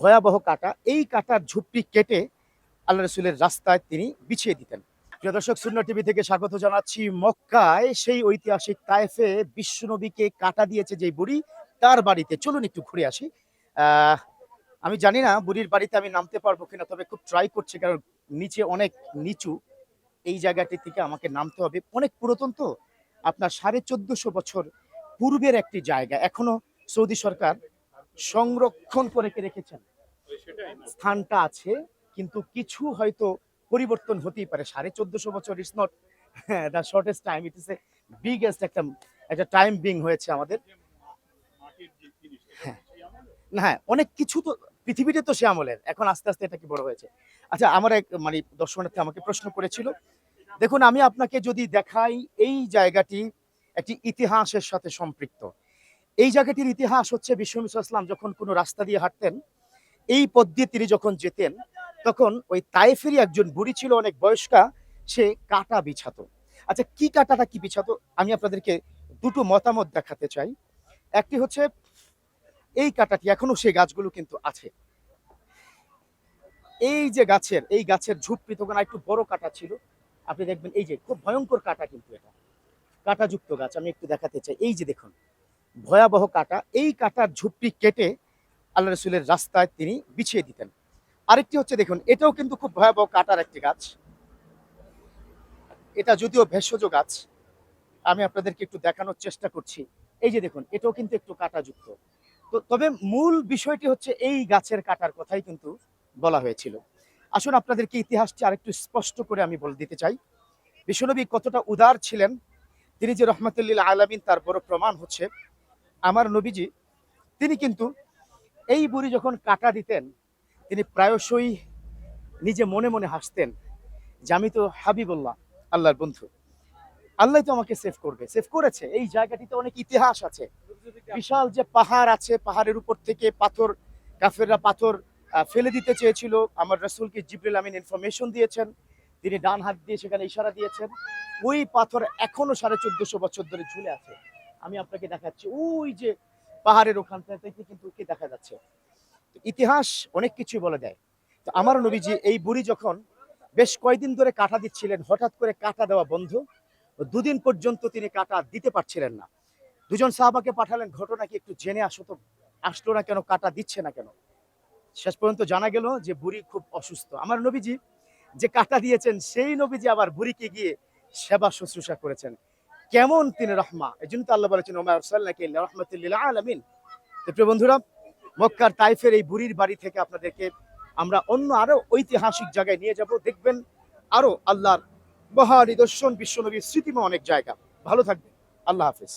ভয়াবহ কাটা। এই কাটার ঝুপটি কেটে আল্লাহ রসুলের রাস্তায় তিনি বিছিয়ে দিতেন। প্রিয় দর্শক শূন্য টিভি থেকে স্বাগত জানাচ্ছি মক্কায়। সেই ঐতিহাসিক তায়েফে বিশ্বনবীকে কাটা দিয়েছে যে বুড়ি, তার বাড়িতে। চলুন একটু ঘুরে আসি। আমি জানি না বুড়ির বাড়িতে আমি নামতে পারব কিনা, তবে খুব ট্রাই করছি, কারণ নিচে অনেক নিচু। এই জায়গাটি থেকে আমাকে নামতে হবে। অনেক পুরাতন তো। আপনার সাড়ে চোদ্দশো বছর পূর্বের একটি জায়গা। এখনও সৌদি সরকার সংরক্ষণ করে রেখে রেখেছেন? স্থানটা আছে, কিন্তু কিছু হয়তো পরিবর্তন হতেই পারে। সাড়ে চোদ্দশো বছর it's not the shortest time it is a biggest একটা একটা টাইম বিং হয়েছে আমাদের। হ্যাঁ না হ্যাঁ অনেক কিছু তো, পৃথিবীতে তো সে আমলের, এখন আস্তে আস্তে এটা কি বড় হয়েছে। আচ্ছা আমার এক মানে দর্শনার্থী আমাকে প্রশ্ন করেছিল, দেখুন, আমি আপনাকে যদি দেখাই এই জায়গাটি, একটি ইতিহাসের সাথে সম্পৃক্ত এই জায়গাটির ইতিহাস হচ্ছে বিশ্বনবী ইসলাম, যখন কোনো রাস্তা দিয়ে হাঁটতেন, এই পথ দিয়ে তিনি যখন যেতেন, তখন ওই তাইফেরই একজন বুড়ি ছিল, অনেক বয়স্কা, সে কাটা বিছাতো। আচ্ছা কি কাটাটা কি বিছাতো? আমি আপনাদেরকে দুটো মতামত দেখাতে চাই। একটি হচ্ছে, এই কাটাটি এখনও সেই গাছগুলো কিন্তু আছে। এই যে গাছের, এই গাছের ঝুপড়ি তখন একটু বড় কাটা ছিল। আপনি দেখবেন, এই যে খুব ভয়ঙ্কর কাটা কিন্তু এটা। কাটাযুক্ত গাছ, আমি একটু দেখাতে চাই। এই যে দেখুন ভয়াবহ কাটা। এই কাটার ঝুপড়ি কেটে আল্লাহ রসুলের রাস্তায় তিনি বিছিয়ে দিতেন। আরেকটি হচ্ছে দেখুন, এটাও কিন্তু খুব ভয়াবহ কাটার একটি গাছ। এটা যদিও ভেষজ গাছ, আমি আপনাদেরকে একটু দেখানোর চেষ্টা করছি। এই যে দেখুন, এটাও কিন্তু একটু কাটাযুক্ত। তো তবে মূল বিষয়টি হচ্ছে এই গাছের কাটার কথাই কিন্তু বলা হয়েছিল। আসুন আপনাদেরকে ইতিহাসটি আরেকটু স্পষ্ট করে আমি বলে দিতে চাই। বিশ্বনবী কতটা উদার ছিলেন, তিনি যে রহমতুল্লিল আলামিন তার বড় প্রমাণ হচ্ছে। আমার নবীজি, তিনি কিন্তু এই বুড়ি যখন কাটা দিতেন, তিনি প্রায়শই নিজে মনে মনে হাসতেন যে আমি তো হাবিবুল্লাহ, আল্লাহর বন্ধু। আল্লাহ তো আমাকে সেভ করবে সেভ করেছে। এই জায়গাটিতে অনেক ইতিহাস আছে। বিশাল যে পাহাড় আছে, পাহাড়ের উপর থেকে পাথর, কাফেররা পাথর ফেলে দিতে চেয়েছিল। আমার রসুলকে জিবরিল আমিন ইনফরমেশন দিয়েছেন। তিনি ডান হাত দিয়ে সেখানে ইশারা দিয়েছেন। ওই পাথর এখনও সাড়ে চোদ্দশো বছর ধরে ঝুলে আছে। আমি আপনাকে দেখাচ্ছি। ওই যে পাহাড়ের ওখানটা থেকে কিন্তু কি দেখা যাচ্ছে? ইতিহাস অনেক কিছুই বলে দেয়। তো আমার নবীজি এই বুড়ি যখন বেশ কয়দিন ধরে কাটা দিচ্ছিলেন, হঠাৎ করে কাটা দেওয়া বন্ধ, দুদিন পর্যন্ত তিনি কাটা দিতে পারছিলেন না। দুজন সাহাবাকে পাঠালেন, ঘটনা কি একটু জেনে আসো তো, আসলো না কেন, কাটা দিচ্ছে না কেন? শেষ পর্যন্ত জানা গেল যে বুড়ি খুব অসুস্থ। আমার নবীজি যে কাটা দিয়েছেন, সেই নবীজি আবার বুড়িকে গিয়ে সেবা শুশ্রূষা করেছেন। কেমন তিনি রহমা? এই জন্য তো আল্লাহ বলেছেন তো প্রিয় বন্ধুরা, মক্কার তাইফের এই বুড়ির বাড়ি থেকে আপনাদেরকে আমরা অন্য আরও ঐতিহাসিক জায়গায় নিয়ে যাব। দেখবেন আরও আল্লাহর মহা নিদর্শন বিশ্বনবীর স্মৃতিময় অনেক জায়গা। ভালো থাকবে আল্লাহ হাফিজ।